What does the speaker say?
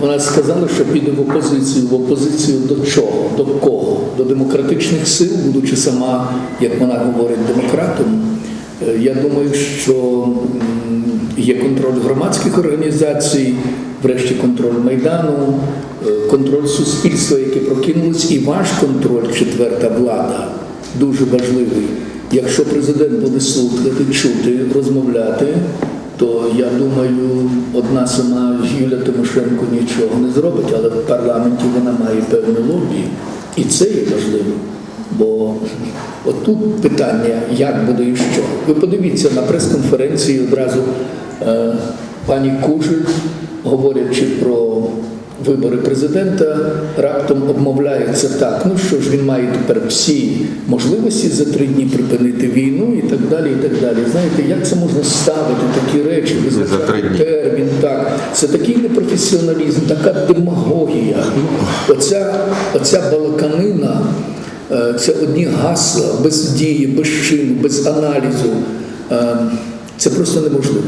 Вона сказала, що піде в опозицію. В опозицію до чого? До кого? До демократичних сил, будучи сама, як вона говорить, демократом. Е, Я думаю, що є контроль громадських організацій, врешті контроль Майдану, е, контроль суспільства, яке прокинулось, і ваш контроль, четверта влада, дуже важливий. Якщо президент буде слухати, чути, розмовляти, то я думаю, одна сама Юля Тимошенко нічого не зробить, але в парламенті вона має певне лобі, і це є важливо. Бо отут питання, як буде і що. Ви подивіться на прес-конференції одразу е, пані Кужель, говорячи про вибори президента, раптом обмовляється так. Ну що ж, він має тепер всі можливості за три дні припинити війну і так далі. і так далі. Знаєте, як це можна ставити такі речі, визначати термін? Так, це такий непрофесіоналізм, така демагогія. Оця, оця балаканина. Е, Це одні гасла без дії, без чину, без аналізу. Е, Це просто неможливо.